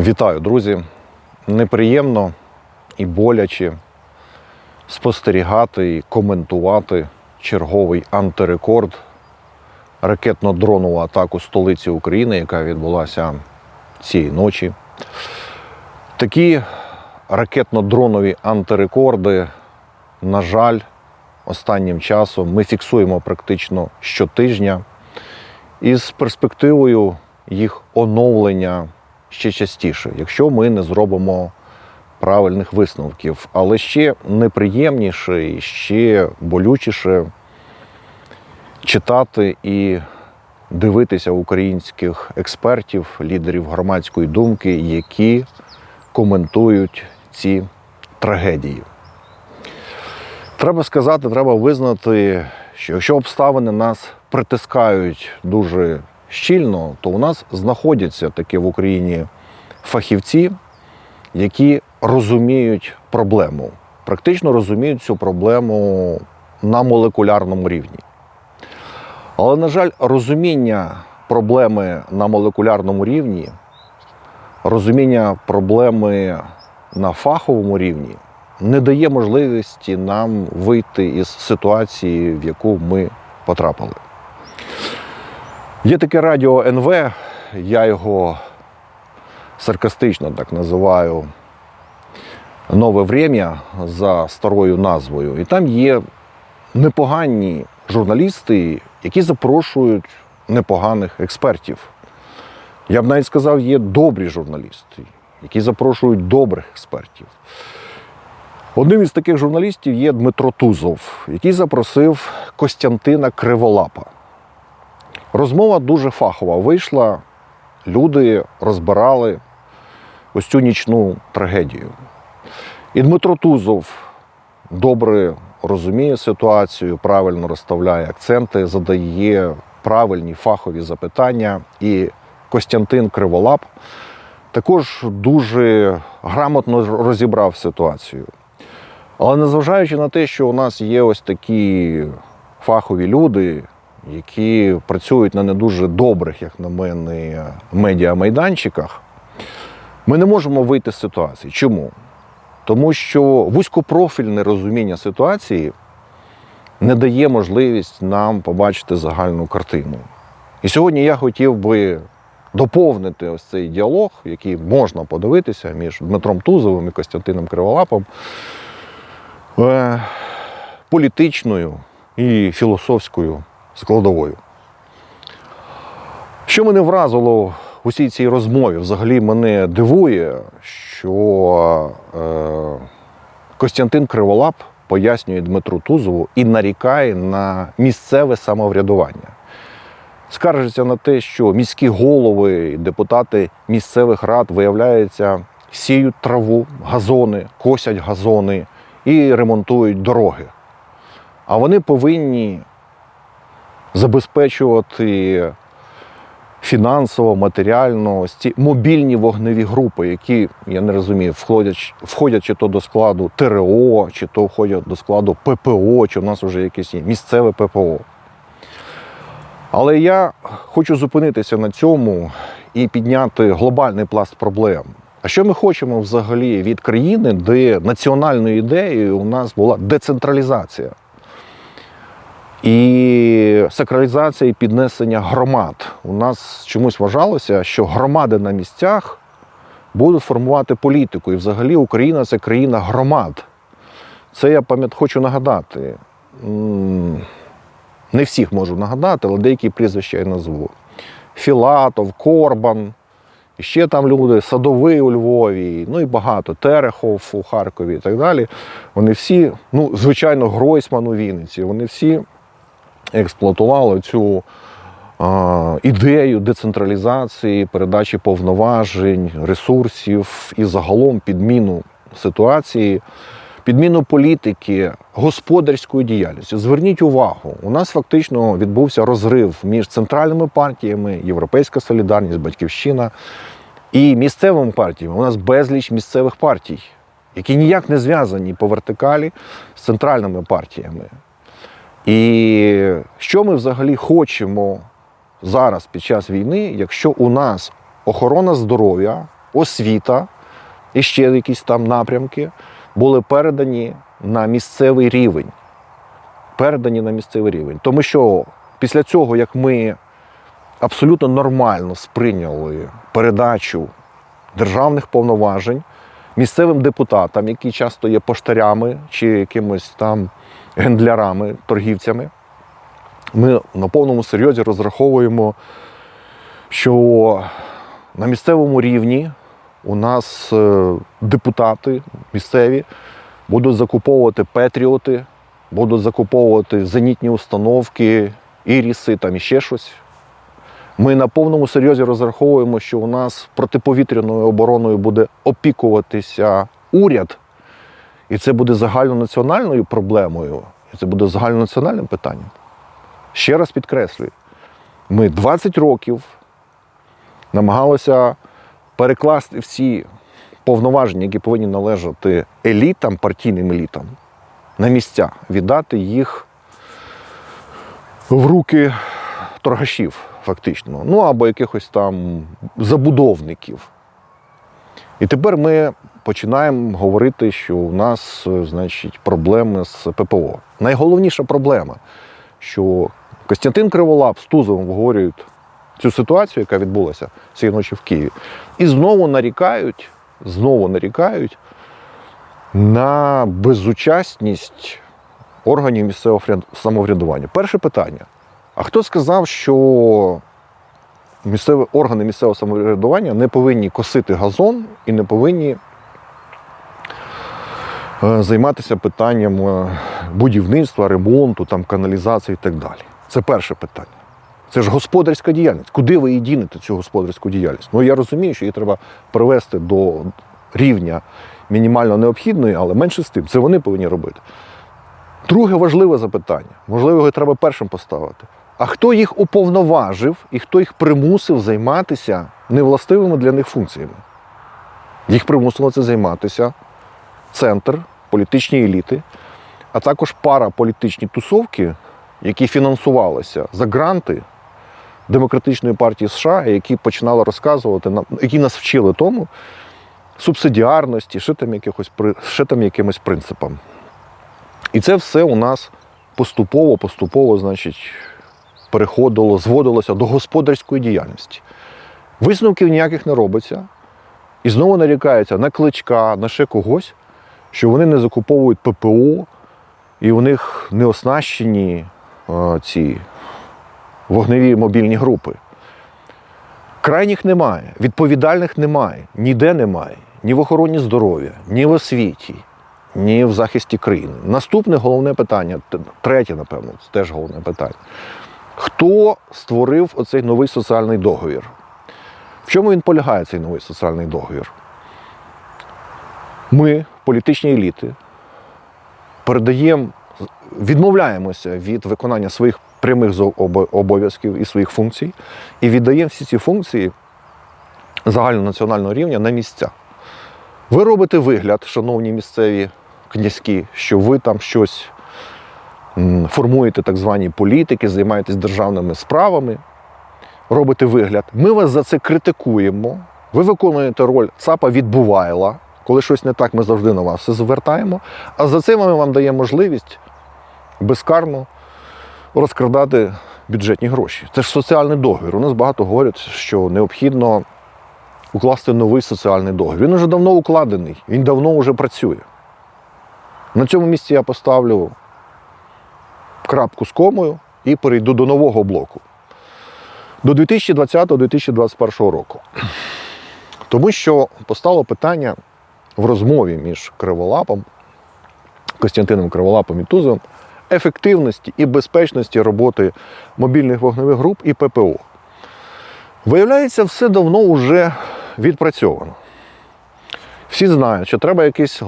Вітаю, друзі! Неприємно і боляче спостерігати і коментувати черговий антирекорд ракетно-дронову атаку столиці України, яка відбулася цієї ночі. Такі ракетно-дронові антирекорди, на жаль, останнім часом ми фіксуємо практично щотижня із перспективою їх оновлення ще частіше, якщо ми не зробимо правильних висновків. Але ще неприємніше і ще болючіше читати і дивитися українських експертів, лідерів громадської думки, які коментують ці трагедії. Треба сказати, треба визнати, що якщо обставини нас притискають дуже щільно, то у нас знаходяться такі в Україні фахівці, які розуміють проблему, практично розуміють цю проблему на молекулярному рівні. Але, на жаль, розуміння проблеми на молекулярному рівні, розуміння проблеми на фаховому рівні не дає можливості нам вийти із ситуації, в яку ми потрапили. Є таке радіо НВ, я його саркастично так називаю Нове Врем'я за старою назвою. І там є непогані журналісти, які запрошують непоганих експертів. Я б навіть сказав, є добрі журналісти, які запрошують добрих експертів. Одним із таких журналістів є Дмитро Тузов, який запросив Костянтина Криволапа. Розмова дуже фахова вийшла. Люди розбирали ось цю нічну трагедію. І Дмитро Тузов добре розуміє ситуацію, правильно розставляє акценти, задає правильні фахові запитання. І Костянтин Криволап також дуже грамотно розібрав ситуацію. Але незважаючи на те, що у нас є ось такі фахові люди, які працюють на не дуже добрих, як на мене, медіамайданчиках, ми не можемо вийти з ситуації. Чому? Тому що вузькопрофільне розуміння ситуації не дає можливість нам побачити загальну картину. І сьогодні я хотів би доповнити ось цей діалог, який можна подивитися між Дмитром Тузовим і Костянтином Криволапом, е, політичною і філософською складовою. Що мене вразило в усій цій розмові, взагалі мене дивує, що е, Костянтин Криволап пояснює Дмитру Тузову і нарікає на місцеве самоврядування. Скаржиться на те, що міські голови, депутати місцевих рад, виявляється, сіють траву, газони, косять газони і ремонтують дороги. А вони повинні забезпечувати фінансово, матеріально ці мобільні вогневі групи, які, я не розумію, входять, входять чи то до складу ТРО, чи то входять до складу ППО, чи в нас вже якесь місцеве ППО. Але я хочу зупинитися на цьому і підняти глобальний пласт проблем. А що ми хочемо взагалі від країни, де національною ідеєю у нас була децентралізація? І сакралізація і піднесення громад. У нас чомусь вважалося, що громади на місцях будуть формувати політику. І взагалі Україна це країна громад. Це я пам'ят хочу нагадати. Не всіх можу нагадати, але деякі прізвища я назву. Філатов, Корбан, ще там люди, Садовий у Львові, ну і багато, Терехов у Харкові і так далі. Вони всі, ну, звичайно, Гройсман у Вінниці, вони всі експлуатували цю ідею децентралізації, передачі повноважень, ресурсів і загалом підміну ситуації, підміну політики, господарської діяльності. Зверніть увагу, у нас фактично відбувся розрив між центральними партіями, Європейська Солідарність, Батьківщина і місцевими партіями. У нас безліч місцевих партій, які ніяк не зв'язані по вертикалі з центральними партіями. І що ми взагалі хочемо зараз під час війни, якщо у нас охорона здоров'я освіта і ще якісь там напрямки були передані на місцевий рівень. Передані на місцевий рівень. Тому що після цього, як ми абсолютно нормально сприйняли передачу державних повноважень місцевим депутатам, які часто є поштарями чи якимось там гендлярами, торгівцями, ми на повному серйозі розраховуємо, що на місцевому рівні у нас е, депутати місцеві будуть закуповувати петріоти, будуть закуповувати зенітні установки, іріси, там і ще щось. Ми на повному серйозі розраховуємо, що у нас протиповітряною обороною буде опікуватися уряд, і це буде загальнонаціональною проблемою, і це буде загальнонаціональним питанням. Ще раз підкреслюю, ми 20 років намагалися перекласти всі повноваження, які повинні належати елітам, партійним елітам, на місця, віддати їх в руки торгашів, фактично, ну або якихось там забудовників. І тепер ми починаємо говорити, що у нас, е, значить, проблеми з ППО. Найголовніша проблема, що Костянтин Криволап з Тузовим обговорюють цю ситуацію, яка відбулася цієї ночі в Києві, і знову нарікають, знову нарікають на безучасність органів місцевого самоврядування. Перше питання. А хто сказав, що місцеві органи місцевого самоврядування не повинні косити газон і не повинні займатися питанням е, будівництва, ремонту, там, каналізації і так далі? Це перше питання. Це ж господарська діяльність. Куди ви її дінете, цю господарську діяльність? Ну я розумію, що її треба привести до рівня мінімально необхідної, але менше з тим, це вони повинні робити. Друге важливе запитання, можливо, його треба першим поставити. А хто їх уповноважив і хто їх примусив займатися невластивими для них функціями? Їх примусило це займатися центр, політичні еліти, а також пара політичні тусовки, які фінансувалися за гранти Демократичної партії США, які починали розказувати нам, які нас вчили тому субсидіарності, ще там, якихось, ще там якимось принципам. І це все у нас поступово, поступово, значить, переходило, зводилося до господарської діяльності. Висновків ніяких не робиться. І знову нарікається на кличка, на ще когось, що вони не закуповують ППО, і у них не оснащені е, ці вогневі мобільні групи. Крайніх немає, відповідальних немає, ніде немає, ні в охороні здоров'я, ні в освіті, ні в захисті країни. Наступне головне питання, третє, напевно, це теж головне питання. Хто створив оцей новий соціальний договір? В чому він полягає, цей новий соціальний договір? Ми, політичні еліти, передаємо, відмовляємося від виконання своїх прямих обов'язків і своїх функцій, і віддаємо всі ці функції загальнонаціонального рівня на місця. Ви робите вигляд, шановні місцеві князькі, що ви там щось формуєте так звані політики, займаєтесь державними справами, робите вигляд. Ми вас за це критикуємо. Ви виконуєте роль ЦАПа відбувайла. Коли щось не так, ми завжди на вас все звертаємо. А за це ми вам даємо можливість безкарно розкрадати бюджетні гроші. Це ж соціальний договір. У нас багато говорять, що необхідно укласти новий соціальний договір. Він вже давно укладений, він давно вже працює. На цьому місці я поставлю крапку з комою і перейду до нового блоку. До 2020-2021 року. Тому що постало питання в розмові між Криволапом, Костянтином Криволапом і Тузовим ефективності і безпечності роботи мобільних вогневих груп і ППО. Виявляється, все давно вже відпрацьовано. Всі знають, що треба якісь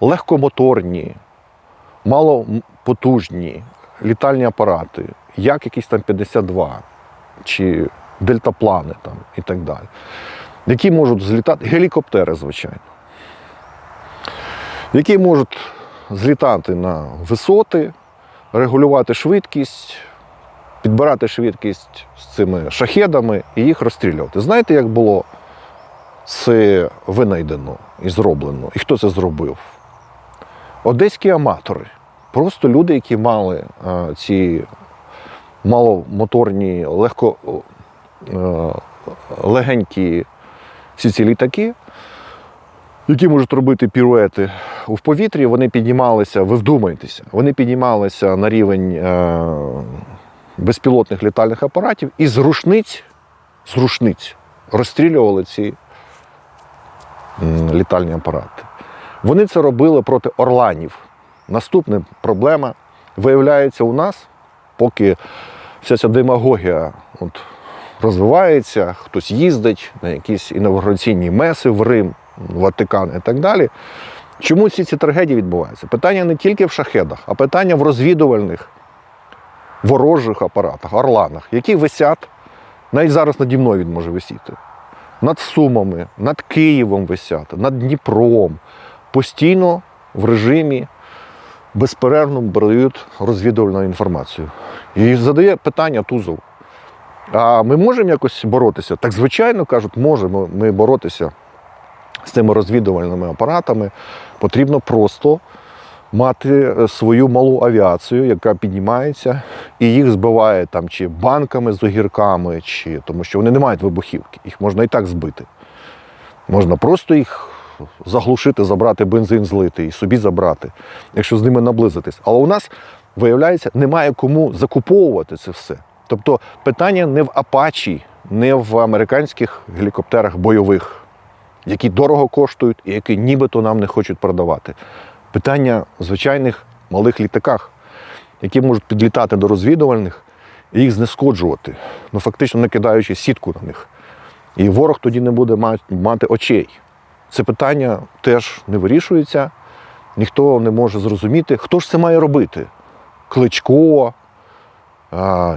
легкомоторні, малопотужні літальні апарати, як якісь там 52 чи дельтаплани там, і так далі, які можуть злітати, гелікоптери, звичайно, які можуть злітати на висоти, регулювати швидкість, підбирати швидкість з цими шахедами і їх розстрілювати. Знаєте, як було це винайдено і зроблено? І хто це зробив? Одеські аматори. Просто люди, які мали е, ці маломоторні, легко е, легенькі всі ці літаки, які можуть робити піруети в повітрі, вони піднімалися, ви вдумайтеся, вони піднімалися на рівень е, безпілотних літальних апаратів і з рушниць, з рушниць розстрілювали ці літальні апарати. Вони це робили проти орланів. Наступна проблема виявляється у нас, поки вся ця демагогія от, розвивається, хтось їздить на якісь інавгураційні меси в Рим, Ватикан і так далі. Чому всі ці трагедії відбуваються? Питання не тільки в шахедах, а питання в розвідувальних ворожих апаратах, орланах, які висять, навіть зараз наді мною він може висіти. Над Сумами, над Києвом висять, над Дніпром. Постійно в режимі безперервно передають розвідувальну інформацію. І задає питання Тузов. А ми можемо якось боротися? Так, звичайно, кажуть, можемо ми боротися з цими розвідувальними апаратами. Потрібно просто мати е, свою малу авіацію, яка піднімається і їх збиває там чи банками з огірками, чи тому що вони не мають вибухівки, їх можна і так збити. Можна просто їх заглушити, забрати бензин, злити і собі забрати, якщо з ними наблизитись. Але у нас, виявляється, немає кому закуповувати це все. Тобто питання не в Апачі, не в американських гелікоптерах бойових, які дорого коштують і які нібито нам не хочуть продавати. Питання в звичайних малих літаках, які можуть підлітати до розвідувальних і їх знешкоджувати, ну фактично накидаючи сітку на них. І ворог тоді не буде мати очей. Це питання теж не вирішується, ніхто не може зрозуміти, хто ж це має робити. Кличко,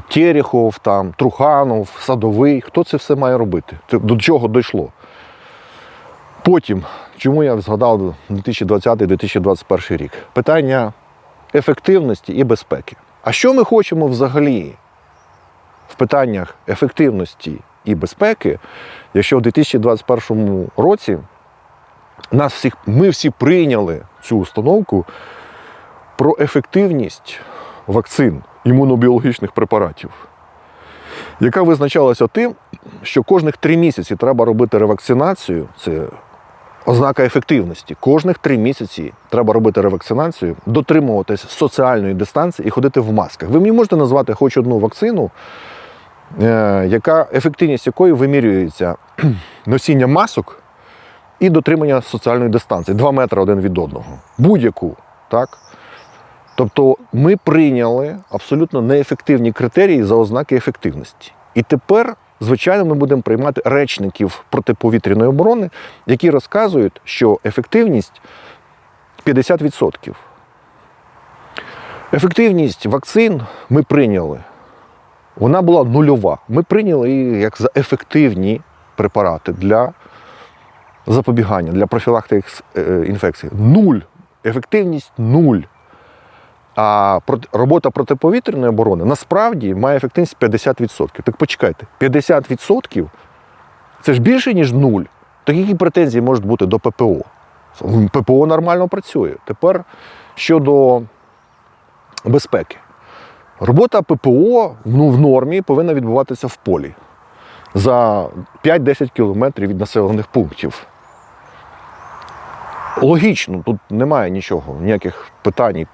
Терехов, там, Труханов, Садовий. Хто це все має робити? До чого дійшло? Потім, чому я згадав 2020-2021 рік? Питання ефективності і безпеки. А що ми хочемо взагалі в питаннях ефективності і безпеки, якщо в 2021 році нас всіх, ми всі прийняли цю установку про ефективність вакцин імунобіологічних препаратів, яка визначалася тим, що кожних три місяці треба робити ревакцинацію. Це ознака ефективності. Кожних три місяці треба робити ревакцинацію, дотримуватись соціальної дистанції і ходити в масках. Ви мені можете назвати хоч одну вакцину, е, яка ефективність якої вимірюється носіння масок і дотримання соціальної дистанції 2 метри один від одного. Будь-яку, так? Тобто ми прийняли абсолютно неефективні критерії за ознаки ефективності. І тепер, звичайно, ми будемо приймати речників протиповітряної оборони, які розказують, що ефективність 50%. Ефективність вакцин ми прийняли. Вона була нульова. Ми прийняли її як за ефективні препарати для запобігання, для профілактики е, інфекції. Нуль. Ефективність нуль. А робота протиповітряної оборони насправді має ефективність 50%. Так почекайте, 50% це ж більше, ніж нуль. Так які претензії можуть бути до ППО? ППО нормально працює. Тепер щодо безпеки. Робота ППО ну, в нормі повинна відбуватися в полі за 5-10 кілометрів від населених пунктів. Логічно, тут немає нічого, ніяких питань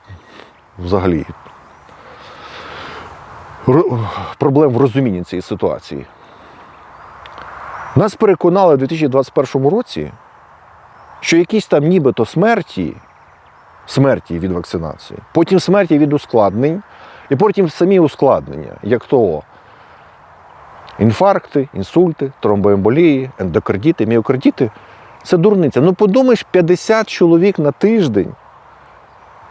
взагалі. Ро- Проблем в розумінні цієї ситуації. Нас переконали у 2021 році, що якісь там нібито смерті, смерті від вакцинації, потім смерті від ускладнень, і потім самі ускладнення, як то інфаркти, інсульти, тромбоемболії, ендокардіти, міокардіти. Це дурниця. Ну подумаєш, 50 чоловік на тиждень.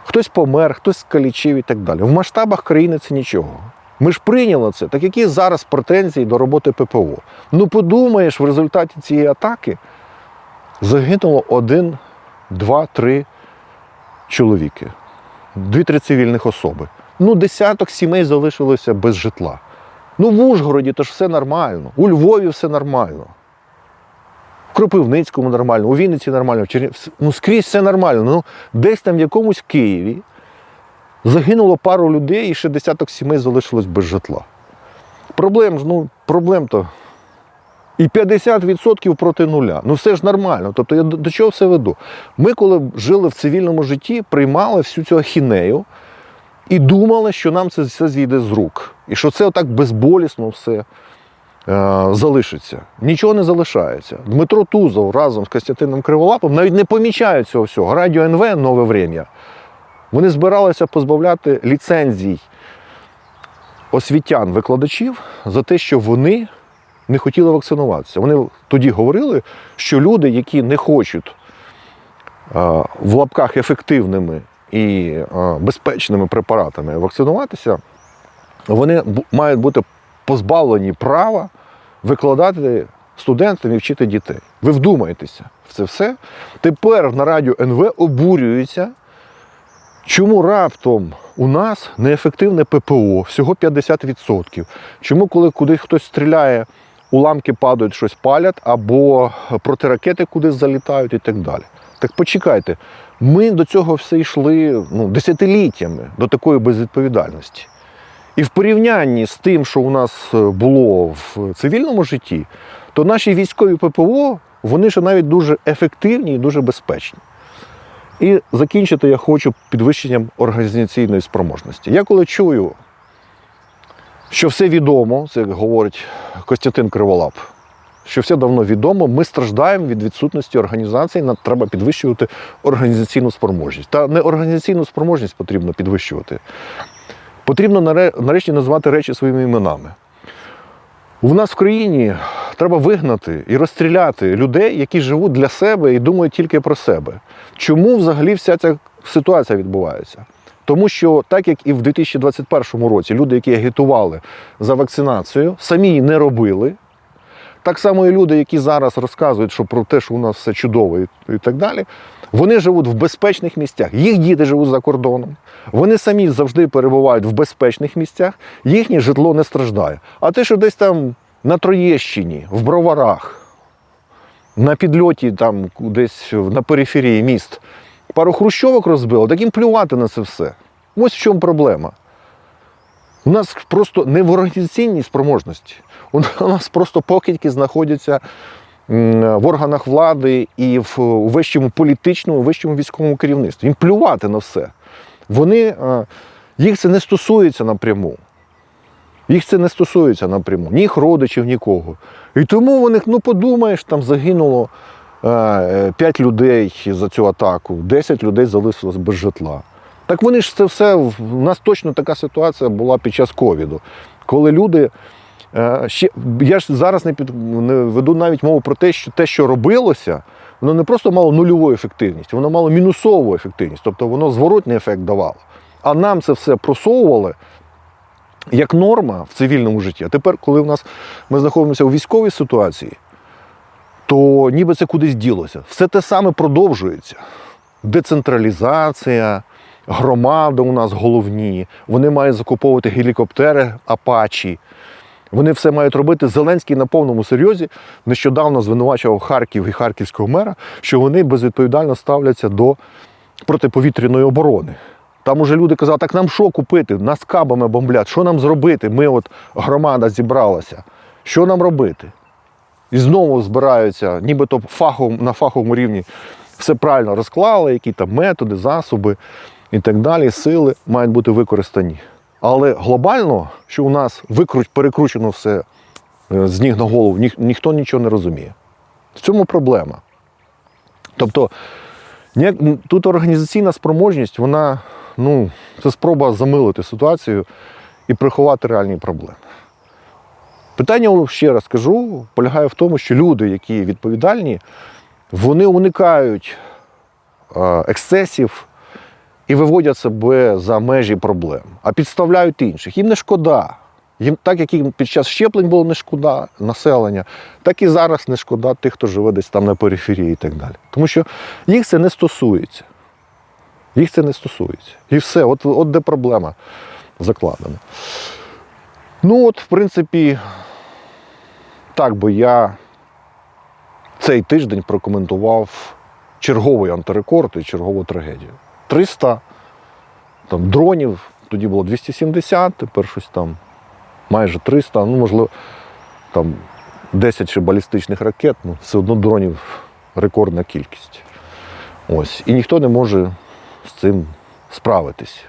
Хтось помер, хтось скалічив і так далі. В масштабах країни це нічого. Ми ж прийняли це. Так які зараз претензії до роботи ППО? Ну подумаєш, в результаті цієї атаки загинуло один, два, три чоловіки, дві-три цивільних особи. Ну, десяток сімей залишилося без житла. Ну, в Ужгороді то ж все нормально, у Львові все нормально. Кропивницькому нормально, у Вінниці нормально, в Чернів... ну скрізь все нормально. Ну, десь там в якомусь Києві загинуло пару людей і ще десяток сімей залишилось без житла. Проблем ж, ну, проблем то. І 50% проти нуля. Ну все ж нормально. Тобто я до, до чого все веду? Ми, коли жили в цивільному житті, приймали всю цю ахінею і думали, що нам це все зійде з рук. І що це отак безболісно все залишиться. Нічого не залишається. Дмитро Тузов разом з Костянтином Криволапом навіть не помічають цього всього. Радіо НВ нове врем'я. Вони збиралися позбавляти ліцензій освітян, викладачів за те, що вони не хотіли вакцинуватися. Вони тоді говорили, що люди, які не хочуть е, в лапках ефективними і е, безпечними препаратами вакцинуватися, вони мають бути позбавлені права викладати студентам і вчити дітей. Ви вдумаєтеся в це все. Тепер на радіо НВ обурюються, чому раптом у нас неефективне ППО, всього 50%. Чому, коли кудись хтось стріляє, уламки падають, щось палять, або протиракети кудись залітають і так далі. Так почекайте, ми до цього все йшли ну, десятиліттями до такої безвідповідальності. І в порівнянні з тим, що у нас е, було в цивільному житті, то наші військові ППО вони ж навіть дуже ефективні і дуже безпечні. І закінчити я хочу підвищенням організаційної спроможності. Я коли чую, що все відомо, це як говорить Костянтин Криволап, що все давно відомо, ми страждаємо від відсутності організації, нам треба підвищувати організаційну спроможність. Та не організаційну спроможність потрібно підвищувати. Потрібно нарешті назвати речі своїми іменами. У нас в країні треба вигнати і розстріляти людей, які живуть для себе і думають тільки про себе. Чому взагалі вся ця ситуація відбувається? Тому що, так як і в 2021 році люди, які агітували за вакцинацію, самі її не робили. Так само і люди, які зараз розказують, що про те, що у нас все чудово і, і так далі, вони живуть в безпечних місцях. Їх діти живуть за кордоном. Вони самі завжди перебувають в безпечних місцях, їхнє житло не страждає. А те, що десь там на Троєщині, в Броварах, на підльоті, там десь на периферії міст, пару хрущовок розбило, так їм плювати на це все. Ось в чому проблема. У нас просто не в організаційній спроможності. У нас просто покидьки знаходяться в органах влади і в вищому політичному, вищому військовому керівництві. Їм плювати на все. Вони, е, їх це не стосується напряму. Їх це не стосується напряму, ні їх родичів, нікого. І тому вони, ну подумаєш, там загинуло 5 людей за цю атаку, 10 людей залишилось без житла. Так вони ж це все, у нас точно така ситуація була під час ковіду, коли люди. Е, Ще, я ж зараз не, під, не веду навіть мову про те, що те, що робилося, воно не просто мало нульову ефективність, воно мало мінусову ефективність, тобто воно зворотний ефект давало. А нам це все просовували як норма в цивільному житті. А тепер, коли в нас ми знаходимося у військовій ситуації, то ніби це кудись ділося. Все те саме продовжується. Децентралізація, громади у нас головні, вони мають закуповувати гелікоптери Апачі. Вони все мають робити. Зеленський на повному серйозі нещодавно звинувачував Харків і харківського мера, що вони безвідповідально ставляться до протиповітряної оборони. Там уже люди казали, так нам що купити? Нас кабами бомблять, що нам зробити? Ми от громада зібралася. Що нам робити? І знову збираються, нібито на фаховому рівні все правильно розклали, які там методи, засоби і так далі, сили мають бути використані. Але глобально, що у нас викруч, перекручено все е, з ніг на голову, ніх, ніхто нічого не розуміє. В цьому проблема. Тобто, тут організаційна спроможність, вона ну, це спроба замилити ситуацію і приховати реальні проблеми. Питання, ще раз кажу, полягає в тому, що люди, які відповідальні, вони уникають е, ексцесів і виводять себе за межі проблем, а підставляють інших. Їм не шкода. Їм, так як їм під час щеплень було не шкода населення, так і зараз не шкода тих, хто живе десь там на периферії і так далі. Тому що їх це не стосується. Їх це не стосується. І все, от, от де проблема закладена. Ну, от, в принципі, так би я цей тиждень прокоментував черговий антирекорд і чергову трагедію. 300 там, дронів, тоді було 270, тепер щось там майже 300, ну, можливо, там 10 ще балістичних ракет, ну, все одно дронів рекордна кількість. Ось. І ніхто не може з цим справитись.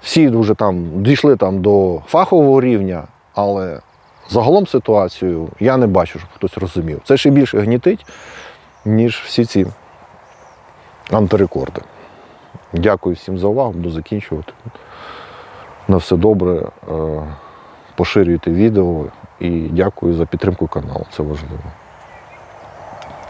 Всі вже там дійшли там до фахового рівня, але загалом ситуацію я не бачу, щоб хтось розумів. Це ще більше гнітить, ніж всі ці антирекорди. Дякую всім за увагу, буду закінчувати. На все добре. Е, Поширюйте відео і дякую за підтримку каналу. Це важливо.